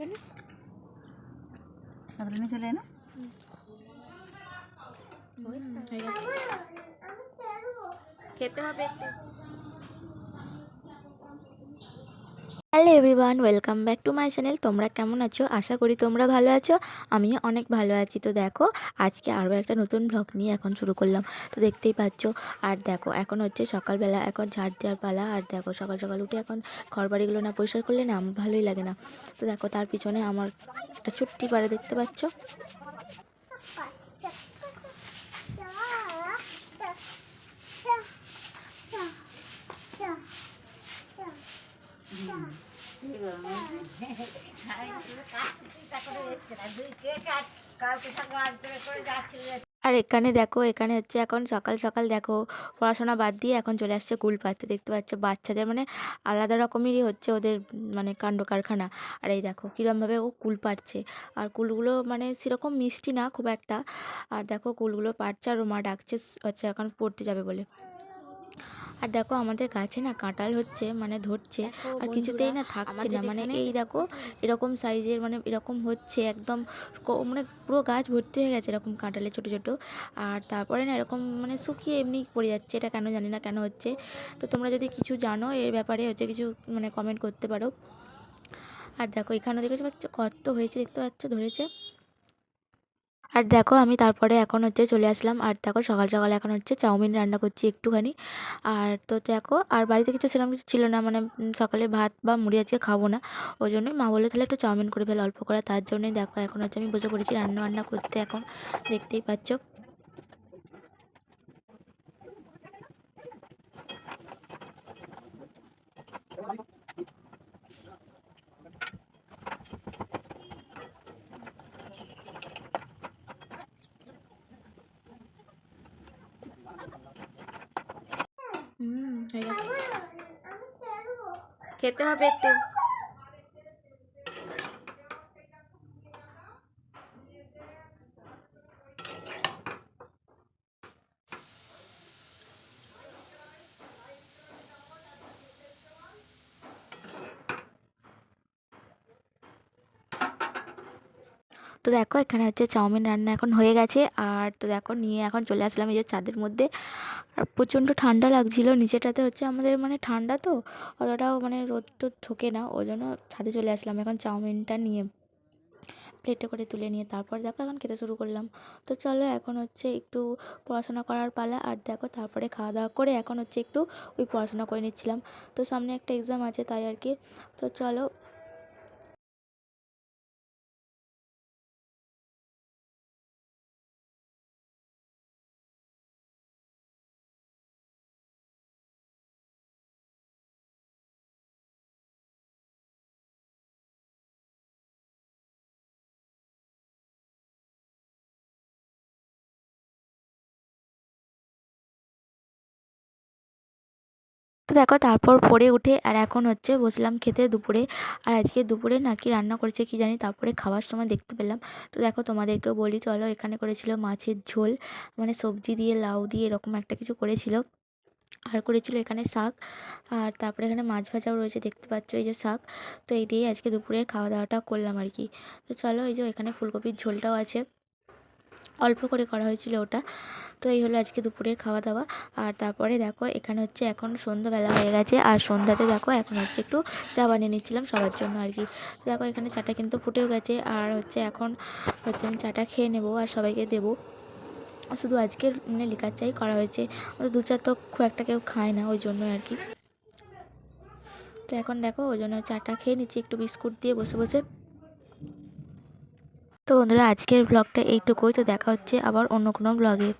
ওঠেনি নিয়ে চলে না। খেতে হবে একটু। Hello everyone, welcome back to my channel. তোমরা কেমন আছো? আশা করি তোমরা ভালো আছো। আমিও অনেক ভালো আছি। তো দেখো, আজকে আরও একটা নতুন ব্লগ নিয়ে এখন শুরু করলাম। তো দেখতেই পাচ্ছ, আর দেখো, এখন হচ্ছে সকালবেলা, এখন ঝাড় দেওয়ার পালা। আর দেখো, সকাল সকাল উঠে এখন ঘর বাড়িগুলো না পরিষ্কার করলে না আমার ভালোই লাগে না। তো দেখো, তার পিছনে আমার একটা ছোট্টি পাড়া দেখতে পাচ্ছ। আর এখানে দেখো, এখানে হচ্ছে এখন সকাল সকাল দেখো, পড়াশোনা বাদ দিয়ে এখন চলে আসছে কুল পাড়তে। দেখতে পাচ্ছ বাচ্চাদের মানে আলাদা রকমেরই হচ্ছে ওদের মানে কাণ্ড কারখানা আর এই দেখো কীরমভাবে ও কুল পাড়ছে। আর কুলগুলো মানে সেরকম মিষ্টি না, খুব একটা। আর দেখো কুলগুলো পাড়ছে আর ও মা ডাকছে, হচ্ছে এখন পড়তে যাবে বলে। আর দেখো আমাদের গাছে না কাঁটাল হচ্ছে মানে ধরছে। আর কিছুতেই না থাকছে না। মানে এই দেখো এরকম সাইজের মানে এরকম হচ্ছে একদম মানে পুরো গাছ ভর্তি হয়ে গেছে এরকম কাঁটালে ছোটো ছোটো। আর তারপরে না এরকম মানে শুকিয়ে এমনি পড়ে যাচ্ছে এটা কেন জানি না কেন হচ্ছে। তো তোমরা যদি কিছু জানো এর ব্যাপারে হচ্ছে কিছু মানে কমেন্ট করতে পারো। আর দেখো এখানেও দেখেছ কত হয়েছে দেখতে পাচ্ছ ধরেছে। আর দেখো আমি তারপরে এখন হচ্ছে চলে আসলাম। আর দেখো সকাল সকাল এখন হচ্ছে চাউমিন রান্না করছি একটুখানি। আর তো দেখো, আর বাড়িতে কিছু সেরকম কিছু ছিল না মানে সকালে ভাত বা মুড়ি আজকে খাব না। ওই জন্যই মা বলে তাহলে একটু চাউমিন করে ফেলে অল্প করে। তার জন্যই দেখো, এখন হচ্ছে আমি বসে পড়েছি রান্না বান্না করতে এখন। দেখতেই পাচ্ছ। হয়ে গেছে। খেতে হবে একটু। তো দেখো, এখানে হচ্ছে চাউমিন রান্না এখন হয়ে গেছে। আর তো দেখো, নিয়ে এখন চলে আসলাম এই যে চাঁদের মধ্যে। আর প্রচণ্ড ঠান্ডা লাগছিল নিচেটাতে হচ্ছে আমাদের মানে ঠান্ডা তো, অতটাও মানে রোদ তো ঢোকে না। ওই জন্য ছাদে চলে আসলাম এখন চাউমিনটা নিয়ে। প্লেটে করে তুলে নিয়ে তারপর দেখো, এখন খেতে শুরু করলাম। তো চলো, এখন হচ্ছে একটু পড়াশোনা করার পালা। আর দেখো, তারপরে খাওয়া দাওয়া করে এখন হচ্ছে একটু ওই পড়াশোনা করে নিচ্ছিলাম। তো সামনে একটা এক্সাম আছে তাই আর কি। তো চলো তো দেখো তারপর পড়ে উঠে আর এখন হচ্ছে বসলাম খেতে দুপুরে। আর আজকে দুপুরে নাকি রান্না করেছে কি জানি, তারপরে খাওয়ার সময় দেখতে পেলাম। তো দেখো তোমাদেরকেও বলি, চলো এখানে করেছিল মাছের ঝোল মানে সবজি দিয়ে, লাউ দিয়ে এরকম একটা কিছু করেছিল। আর করেছিল এখানে শাক। আর তারপরে এখানে মাছ ভাজাও রয়েছে, দেখতে পাচ্ছ এই যে শাক। তো এই দিয়েই আজকে দুপুরের খাওয়া দাওয়াটা করলাম আর কি। তো চলো এই যে এখানে ফুলকপির ঝোলটাও আছে। অল্প করে করা হয়েছিল ওটা। তো এই হলো আজকে দুপুরের খাওয়া দাওয়া আর তারপরে দেখো, এখানে হচ্ছে এখন সন্ধ্যাবেলা হয়ে গেছে। আর সন্ধ্যাতে দেখো, এখন হচ্ছে একটু চা বানিয়ে নিচ্ছিলাম সবার জন্য আর কি। দেখো, এখানে চাটা কিন্তু ফুটেও গেছে। আর হচ্ছে এখন হচ্ছে আমি চাটা খেয়ে নেব আর সবাইকে দেবো। শুধু আজকে মানে লিকার চাই করা হয়েছে। দু চা তো খুব একটা কেউ খায় না ওই জন্য আর কি। তো এখন দেখো, ওই জন্য চাটা খেয়ে নিচ্ছি। একটু বিস্কুট দিয়ে বসে বসে। তো বন্ধুরা আজকের ব্লগটা এইটুকুই। তো দেখা হচ্ছে আবার অন্য কোনো ব্লগে